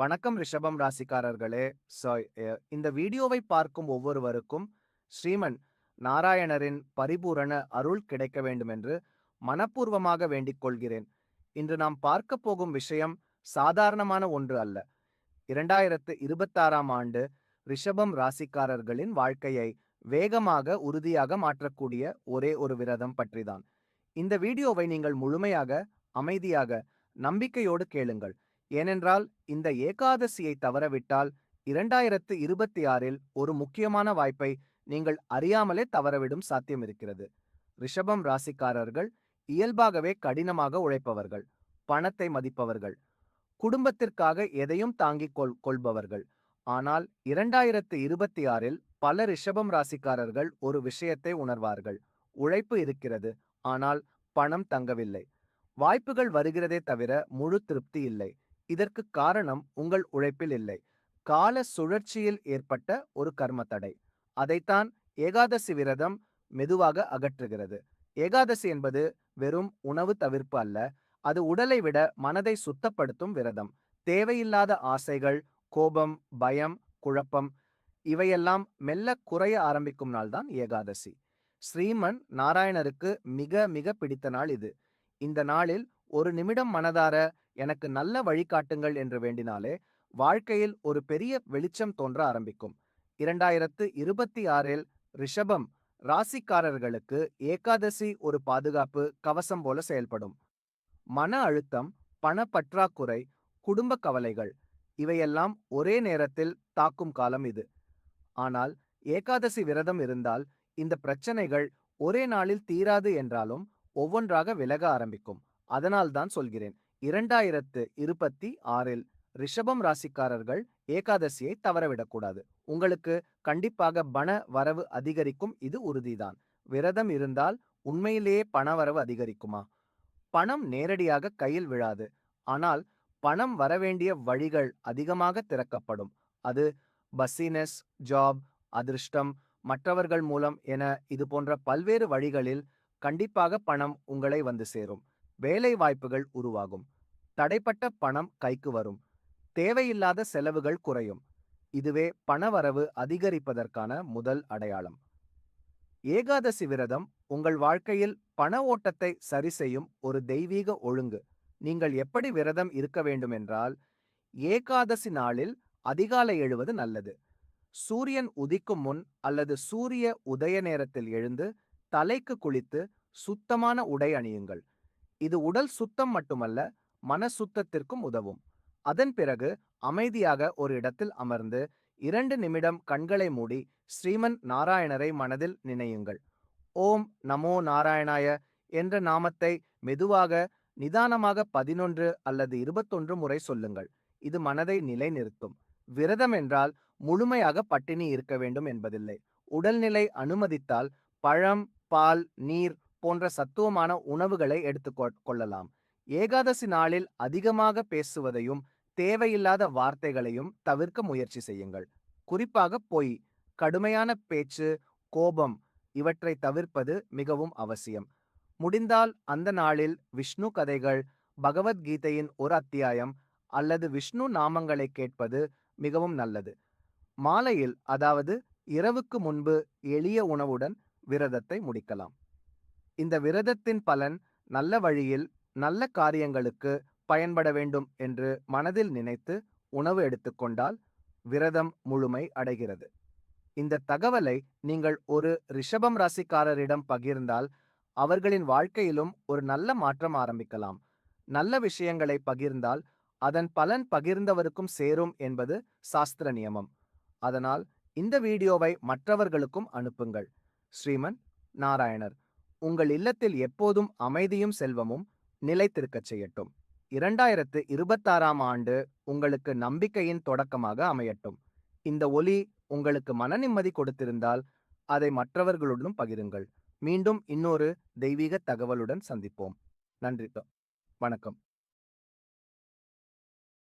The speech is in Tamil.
வணக்கம் ரிஷபம் ராசிக்காரர்களே. ஸோ இந்த வீடியோவை பார்க்கும் ஒவ்வொருவருக்கும் ஸ்ரீமன் நாராயணரின் பரிபூரண அருள் கிடைக்க வேண்டுமென்று மனப்பூர்வமாக வேண்டிக் கொள்கிறேன். இன்று நாம் பார்க்க போகும் விஷயம் சாதாரணமான ஒன்று அல்ல. இரண்டாயிரத்து இருபத்தாறாம் ஆண்டு ரிஷபம் ராசிக்காரர்களின் வாழ்க்கையை வேகமாக உறுதியாக மாற்றக்கூடிய ஒரே ஒரு விரதம் பற்றிதான். இந்த வீடியோவை நீங்கள் முழுமையாக அமைதியாக நம்பிக்கையோடு கேளுங்கள். ஏனென்றால் இந்த ஏகாதசியை தவறவிட்டால் இரண்டாயிரத்து இருபத்தி ஆறில் ஒரு முக்கியமான வாய்ப்பை நீங்கள் அறியாமலே தவறவிடும் சாத்தியம் இருக்கிறது. ரிஷபம் ராசிக்காரர்கள் இயல்பாகவே கடினமாக உழைப்பவர்கள் பணத்தை மதிப்பவர்கள் குடும்பத்திற்காக எதையும் தாங்கிக் கொள் கொள்பவர்கள். ஆனால் இரண்டாயிரத்து இருபத்தி ஆறில் பல ரிஷபம் ராசிக்காரர்கள் ஒரு விஷயத்தை உணர்வார்கள். உழைப்பு இருக்கிறது ஆனால் பணம் தங்கவில்லை. வாய்ப்புகள் வருகிறதே தவிர முழு திருப்தி இல்லை. இதற்கு காரணம் உங்கள் உழைப்பில் இல்லை. கால சுழற்சியில் ஏற்பட்ட ஒரு கர்ம தடை அதைத்தான் ஏகாதசி விரதம் மெதுவாக அகற்றுகிறது. ஏகாதசி என்பது வெறும் உணவு தவிர்ப்பு அல்ல அது உடலை விட மனதை சுத்தப்படுத்தும் விரதம். தேவையில்லாத ஆசைகள் கோபம் பயம் குழப்பம் இவையெல்லாம் மெல்ல குறைய ஆரம்பிக்கும் நாள்தான் ஏகாதசி. ஸ்ரீமன் நாராயணருக்கு மிக மிக பிடித்த நாள் இது. இந்த நாளில் ஒரு நிமிடம் மனதார எனக்கு நல்ல வழிகாட்டுங்கள் என்று வேண்டினாலே வாழ்க்கையில் ஒரு பெரிய வெளிச்சம் தோன்ற ஆரம்பிக்கும். இரண்டாயிரத்து இருபத்தி ஆறில் ரிஷபம் ராசிக்காரர்களுக்கு ஏகாதசி ஒரு பாதுகாப்பு கவசம் போல செயல்படும். மன அழுத்தம் பண பற்றாக்குறை குடும்ப கவலைகள் இவையெல்லாம் ஒரே நேரத்தில் தாக்கும் காலம் இது. ஆனால் ஏகாதசி விரதம் இருந்தால் இந்த பிரச்சனைகள் ஒரே நாளில் தீராது என்றாலும் ஒவ்வொன்றாக விலக ஆரம்பிக்கும். அதனால்தான் சொல்கிறேன். இரண்டாயிரத்து இருபத்தி ஆறில் ரிஷபம் ராசிக்காரர்கள் ஏகாதசியை தவறவிடக்கூடாது. உங்களுக்கு கண்டிப்பாக பண வரவு அதிகரிக்கும் இது உறுதிதான். விரதம் இருந்தால் உண்மையிலேயே பண வரவு அதிகரிக்குமா? பணம் நேரடியாக கையில் விழாது. ஆனால் பணம் வரவேண்டிய வழிகள் அதிகமாக திறக்கப்படும். அது பஸ்ஸினஸ் ஜாப் அதிர்ஷ்டம் மற்றவர்கள் மூலம் என இது போன்ற பல்வேறு வழிகளில் கண்டிப்பாக பணம் உங்களை வந்து சேரும். வேலை வாய்ப்புகள் உருவாகும். தடைப்பட்ட பணம் கைக்கு வரும். தேவையில்லாத செலவுகள் குறையும். இதுவே பணவரவு அதிகரிப்பதற்கான முதல் அடையாளம். ஏகாதசி விரதம் உங்கள் வாழ்க்கையில் பண ஓட்டத்தை சரி செய்யும் ஒரு தெய்வீக ஒழுங்கு. நீங்கள் எப்படி விரதம் இருக்க வேண்டுமென்றால் ஏகாதசி நாளில் அதிகாலை எழுவது நல்லது. சூரியன் உதிக்கும் முன் அல்லது சூரிய உதய நேரத்தில் எழுந்து தலைக்கு குளித்து சுத்தமான உடை அணியுங்கள். இது உடல் சுத்தம் மட்டுமல்ல மன சுத்தத்திற்கும் உதவும். அதன் பிறகு அமைதியாக ஒரு இடத்தில் அமர்ந்து இரண்டு நிமிடம் கண்களை மூடி ஸ்ரீமன் நாராயணரை மனதில் நினையுங்கள். ஓம் நமோ நாராயணாய என்ற நாமத்தை மெதுவாக நிதானமாக பதினொன்று அல்லது இருபத்தொன்று முறை சொல்லுங்கள். இது மனதை நிலைநிறுத்தும். விரதம் என்றால் முழுமையாக பட்டினி இருக்க வேண்டும் என்பதில்லை. உடல்நிலை அனுமதித்தால் பழம் பால் நீர் போன்ற சத்துவமான உணவுகளை எடுத்துக் கொள்ளலாம். ஏகாதசி நாளில் அதிகமாக பேசுவதையும் தேவையில்லாத வார்த்தைகளையும் தவிர்க்க முயற்சி செய்யுங்கள். குறிப்பாக பொய் கடுமையான பேச்சு கோபம் இவற்றை தவிர்ப்பது மிகவும் அவசியம். முடிந்தால் அந்த நாளில் விஷ்ணு கதைகள் பகவத்கீதையின் ஒரு அத்தியாயம் அல்லது விஷ்ணு நாமங்களை கேட்பது மிகவும் நல்லது. மாலையில் அதாவது இரவுக்கு முன்பு எளிய உணவுடன் விரதத்தை முடிக்கலாம். இந்த விரதத்தின் பலன் நல்ல வழியில் நல்ல காரியங்களுக்கு பயன்பட வேண்டும் என்று மனதில் நினைத்து உணவு எடுத்துக்கொண்டால் விரதம் முழுமை அடைகிறது. இந்த தகவலை நீங்கள் ஒரு ரிஷபம் ராசிக்காரரிடம் பகிர்ந்தால் அவர்களின் வாழ்க்கையிலும் ஒரு நல்ல மாற்றம் ஆரம்பிக்கலாம். நல்ல விஷயங்களை பகிர்ந்தால் அதன் பலன் பகிர்ந்தவருக்கும் சேரும் என்பது சாஸ்திர நியமம். அதனால் இந்த வீடியோவை மற்றவர்களுக்கும் அனுப்புங்கள். ஸ்ரீமன் நாராயணர். உங்கள் இல்லத்தில் எப்போதும் அமைதியும் செல்வமும் நிலைத்திருக்கச் செய்யட்டும். இரண்டாயிரத்து இருபத்தாறாம் ஆண்டு உங்களுக்கு நம்பிக்கையின் தொடக்கமாக அமையட்டும். இந்த ஒலி உங்களுக்கு மன நிம்மதி கொடுத்திருந்தால் அதை மற்றவர்களுடனும் பகிருங்கள். மீண்டும் இன்னொரு தெய்வீக தகவலுடன் சந்திப்போம். நன்றி. வணக்கம்.